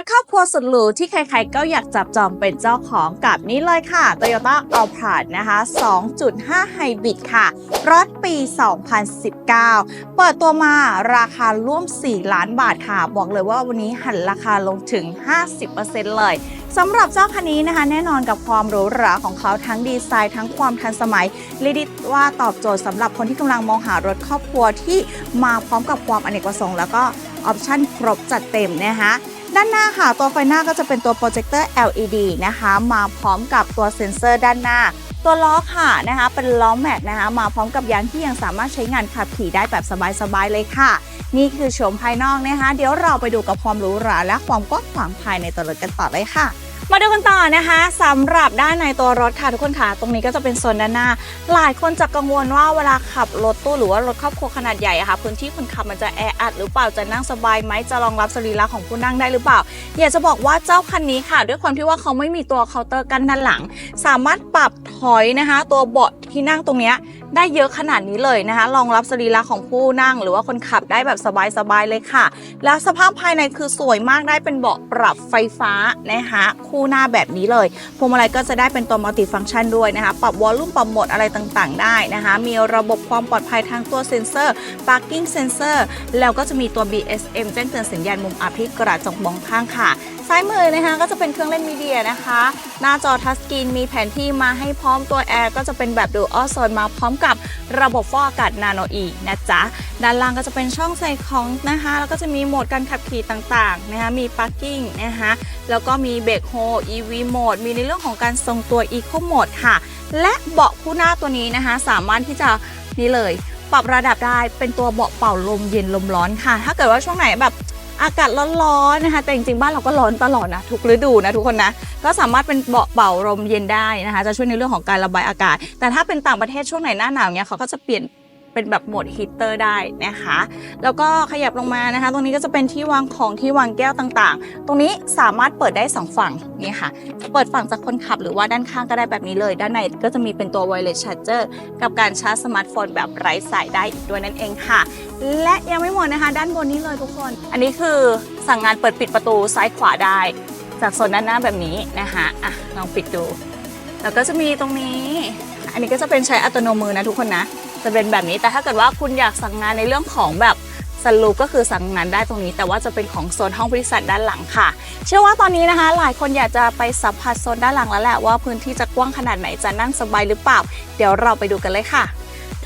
ถครอบครัวสุดหรูที่ใครๆก็อยากจับจองเป็นเจ้าของกับนี่เลยค่ะ Toyota Alphard นะคะ 2.5 Hybrid ค่ะ รถปี 2019 เปิดตัวมาราคาร่วม 4 ล้านบาทค่ะ บอกเลยว่าวันนี้หันราคาลงถึง 50%เลยสำหรับเจ้าคันนี้นะคะ แน่นอนกับความหรูหราของเขาทั้งดีไซน์ทั้งความทันสมัยเรียกได้ว่าตอบโจทย์สำหรับคนที่กำลังมองหารถครอบครัวที่มาพร้อมกับความอเนกประสงค์ แล้วก็ออปชั่นครบจัดเต็มนะคะ ด้านหน้าค่ะ ตัวไฟหน้าก็จะเป็นตัวโปรเจคเตอร์ LED นะคะ มาพร้อมกับตัวเซ็นเซอร์ด้านหน้า ตัวล้อค่ะนะคะ เป็นล้อแม็กนะคะ มาพร้อมกับยางที่ยังสามารถใช้งานขับขี่ได้แบบสบายๆเลยค่ะ นี่คือโฉมภายนอกนะคะ เดี๋ยวเราไปดูกับความหรูหราและความกว้างขวางภายในตัวรถกันต่อเลยค่ะ มาดูกันต่อนะคะสำหรับด้านในตัวรถค่ะทุกคนค่ะตรงนี้ก็จะเป็นโซนด้านหน้า หลายคนจะกังวลว่าเวลาขับรถตู้หรือว่ารถครอบครัวขนาดใหญ่อะค่ะพื้นที่คนขับมันจะแออัดหรือเปล่าจะนั่งสบายไหมจะรองรับสรีระของผู้นั่งได้หรือเปล่า อยากจะบอกว่าเจ้าคันนี้ค่ะ ด้วยความที่ว่าเขาไม่มีตัวเคาน์เตอร์กันด้านหลัง สามารถปรับถอยนะคะ ตัวเบาะที่นั่งตรงเนี้ย ได้เยอะขนาดนี้เลยนะคะรองรับสรีระของผู้นั่ง หรือว่าคนขับได้แบบสบายๆเลยค่ะ แล้วสภาพภายในคือสวยมากได้เป็นเบาะปรับไฟฟ้านะคะคู่หน้าแบบนี้เลยพวงมาลัยก็จะได้เป็นตัวมัลติฟังก์ชันด้วยนะคะปรับวอลลุ่มปรับโหมดอะไรต่างๆ ได้นะคะมีระบบความปลอดภัยทางตัวเซ็นเซอร์ parking sensor แล้วก็จะมีตัว BSM แจ้งเตือนสัญญาณมุมอับที่กระจกมองข้างค่ะ ซ้ายมือนะคะก็จะเป็นเครื่องเล่นมีเดียนะคะ หน้าจอทัชสกรีนมีแผนที่มาให้พร้อมตัวแอร์ก็จะเป็นแบบดูออโซนมาพร้อมกับระบบฟอกอากาศนาโนอีนะจ๊ะ ด้านล่างก็จะเป็นช่องใส่ของนะคะ แล้วก็จะมีโหมดการขับขี่ต่างๆนะคะมี parking นะคะแล้วก็มีเบรกโฮ EV โหมดมีในเรื่องของการทรงตัว Eco Mode ค่ะ และเบาะคู่หน้าตัวนี้นะคะ สามารถที่จะนี่เลย ปรับระดับได้เป็นตัวเบาะเป่าลมเย็นลมร้อนค่ะ ถ้าเกิดว่าช่วงไหนแบบ อากาศร้อนๆนะคะ แต่จริงๆ บ้านเราก็ร้อนตลอดนะทุกฤดูนะทุกคนนะ ก็สามารถเป็นเบาะเป่าลมเย็นได้นะคะ จะช่วยในเรื่องของการระบายอากาศ แต่ถ้าเป็นต่างประเทศช่วงไหนหน้าหนาวเนี้ยเขาก็จะเปลี่ยน เป็นแบบโหมดฮีเตอร์ได้นะคะ แล้วก็ขยับลงมานะคะ ตรงนี้ก็จะเป็นที่วางของที่วางแก้วต่างๆ ตรงนี้สามารถเปิดได้สองฝั่งนี่ค่ะ เปิดฝั่งจากคนขับหรือว่าด้านข้างก็ได้แบบนี้เลย ด้านในก็จะมีเป็นตัว wireless charger กับการชาร์จสมาร์ทโฟนแบบไร้สายได้อีกด้วยนั่นเองค่ะ และยังไม่หมดนะคะ ด้านบนนี้เลยทุกคน อันนี้คือสั่งงานเปิดปิดประตูซ้ายขวาได้ จากโซนด้านหน้าแบบนี้นะคะอะลองปิดดู แล้วก็จะมีตรงนี้ อันนี้ก็จะเป็นใช้อัตโนมือนะทุกคนนะ จะเป็นแบบนี้แต่ถ้าเกิดว่าคุณอยากสั่งงานในเรื่องของแบบสลูปก็คือสั่งงานได้ตรงนี้ แต่ว่าจะเป็นของโซนห้องบริษัทด้านหลังค่ะ เชื่อว่าตอนนี้นะคะ หลายคนอยากจะไปสัมผัสโซนด้านหลังแล้วแหละว่าพื้นที่จะกว้างขนาดไหนจะนั่งสบายหรือเปล่า เดี๋ยวเราไปดูกันเลยค่ะ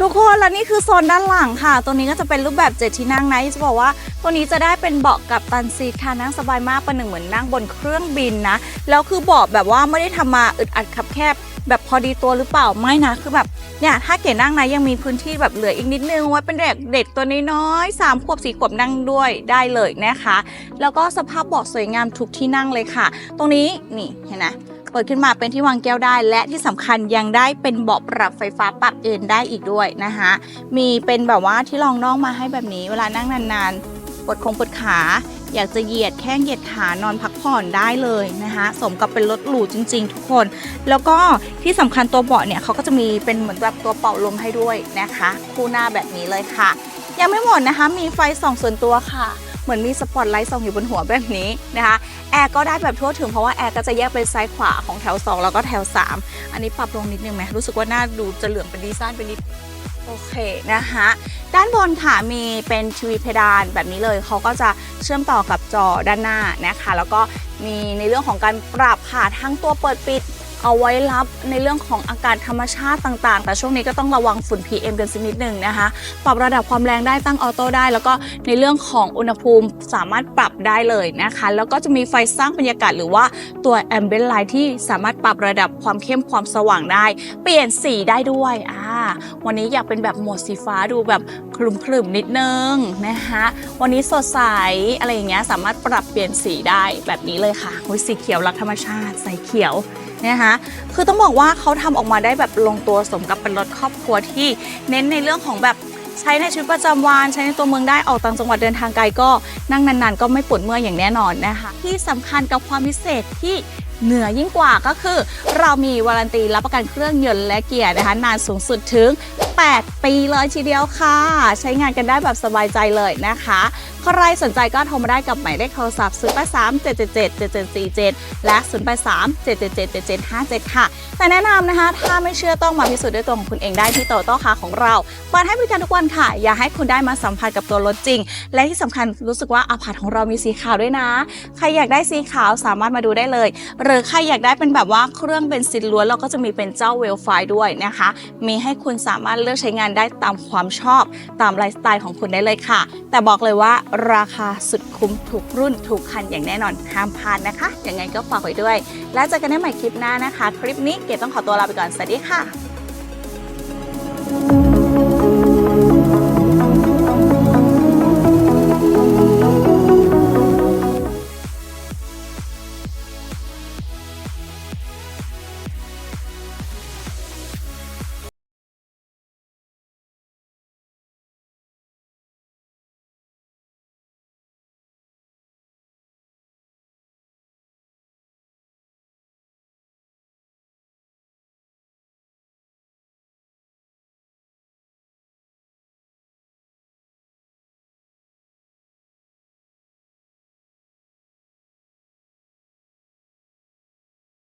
ทุกคนและนี่คือโซนด้านหลังค่ะ ตัวนี้ก็จะเป็นรูปแบบเจ็ดที่นั่งนะจะบอกว่าตัวนี้จะได้เป็นเบาะกับตันซีทค่ะนั่งสบายมากประหนึ่งเหมือนนั่งบนเครื่องบินนะ แล้วคือเบาะแบบว่าไม่ได้ทำมาอึดอัดขับแคบ แบบพอดีตัวหรือเปล่าไม่นะคือแบบเนี่ยถ้าเก๋นั่งนะยังมีพื้นที่แบบเหลืออีกนิดนึงไว้เป็นเด็กเด็กตัวน้อยๆสามขวบสี่ขวบนั่งด้วยได้เลยนะคะ แล้วก็สภาพเบาะสวยงามทุกที่นั่งเลยค่ะ ตรงนี้นี่เห็นไหมเปิดขึ้นมาเป็นที่วางแก้วได้ และที่สำคัญยังได้เป็นเบาะปรับไฟฟ้าปรับเอนได้อีกด้วยนะคะมีเป็นแบบว่าที่รองน่องมาให้แบบนี้ เวลานั่งนานๆปวดคงปวดขา อยากจะเหยียดแข้งเหยียดขานอนพักผ่อนได้เลยนะคะสมกับเป็นรถหรูจริง ๆ ทุกคน แล้วก็ที่สำคัญตัวเบาะเนี่ยเขาก็จะมีเป็นเหมือนแบบตัวเป่าลมให้ด้วยนะคะ คู่หน้าแบบนี้เลยค่ะ ยังไม่หมดนะคะ มีไฟส่องส่วนตัวค่ะเหมือนมีสปอตไลท์ส่องอยู่บนหัวแบบนี้นะคะแอร์ก็ได้แบบทั่วถึงเพราะว่าแอร์ก็จะแยกเป็นซ้ายขวาของแถว 2 แล้วก็แถว 3 อันนี้ปรับลงนิดนึงไหมรู้สึกว่าหน้าดูจะเหลืองเป็นดีไซน์เป็นนิด โอเคนะคะด้านบนค่ะมีเป็นทีวีเพดานแบบนี้เลยเขาก็จะเชื่อมต่อกับจอด้านหน้านะคะ แล้วก็มีในเรื่องของการปรับค่ะทั้งตัวเปิดปิด เอาไว้รับในเรื่องของอากาศธรรมชาติต่างๆ แต่ช่วงนี้ก็ต้องระวังฝุ่น PM กันสักนิดหนึ่งนะคะ ปรับระดับความแรงได้ตั้งออโต้ได้ แล้วก็ในเรื่องของอุณหภูมิสามารถปรับได้เลยนะคะ แล้วก็จะมีไฟสร้างบรรยากาศหรือว่าตัว Ambient Light ที่สามารถปรับระดับความเข้มความสว่างได้ เปลี่ยนสีได้ด้วยอ่าวันนี้อยากเป็นแบบโหมดสีฟ้าดูแบบ คลุมๆนิดนึงนะคะวันนี้สดใสอะไรอย่างเงี้ยสามารถปรับเปลี่ยนสีได้แบบนี้เลยค่ะอุ๊ยสีเขียวรักธรรมชาติใสเขียวนะคะคือต้องบอกว่าเขาทำออกมาได้แบบลงตัวสมกับเป็นรถครอบครัวที่เน้นในเรื่องของแบบใช้ในชีวิตประจำวันใช้ในตัวเมืองได้ออกต่างจังหวัดเดินทางไกลก็นั่งนานๆ ก็ไม่ปวดเมื่อยอย่างแน่นอนนะคะที่สำคัญกับความพิเศษที่ เหนือยิ่งกว่าก็คือ เรามีวารันตีรับประกันเครื่องยนต์และเกียร์นะคะ นานสูงสุดถึง 8 ปีเลยทีเดียวค่ะ ใช้งานกันได้แบบสบายใจเลยนะคะ ใครสนใจก็โทรมาได้กับหมายเลขโทรศัพท์ 0 8 3 7 7 7 7 7 4 7 และ 0 8 3 7 7 7 7 7 5 7 ค่ะ แต่แนะนำนะคะ ถ้าไม่เชื่อต้องมาพิสูจน์ด้วยตัวของคุณเองได้ที่โตโต้คาของเราเปิดให้บริการทุกวันค่ะ อย่าให้คุณได้มาสัมผัสกับตัวรถจริง และที่สำคัญรู้สึกว่าอาพาธของเรามีสีขาวด้วยนะ ใครอยากได้สีขาวสามารถมาดูได้เลยหรือใครอยากได้เป็นแบบว่าเครื่องเบนซินล้วนเราก็จะมีเป็นเจ้าเวลไฟด้วยนะคะ มีให้คุณสามารถเลือกใช้งานได้ตามความชอบตามไลฟ์สไตล์ของคุณได้เลยค่ะ แต่บอกเลยว่าราคาสุดคุ้มทุกรุ่นทุกคันอย่างแน่นอนห้ามพลาดนะคะยังไงก็ฝากไว้ด้วย แล้วเจอกันได้ใหม่คลิปหน้านะคะ คลิปนี้เกดต้องขอตัวลาไปก่อนสวัสดีค่ะ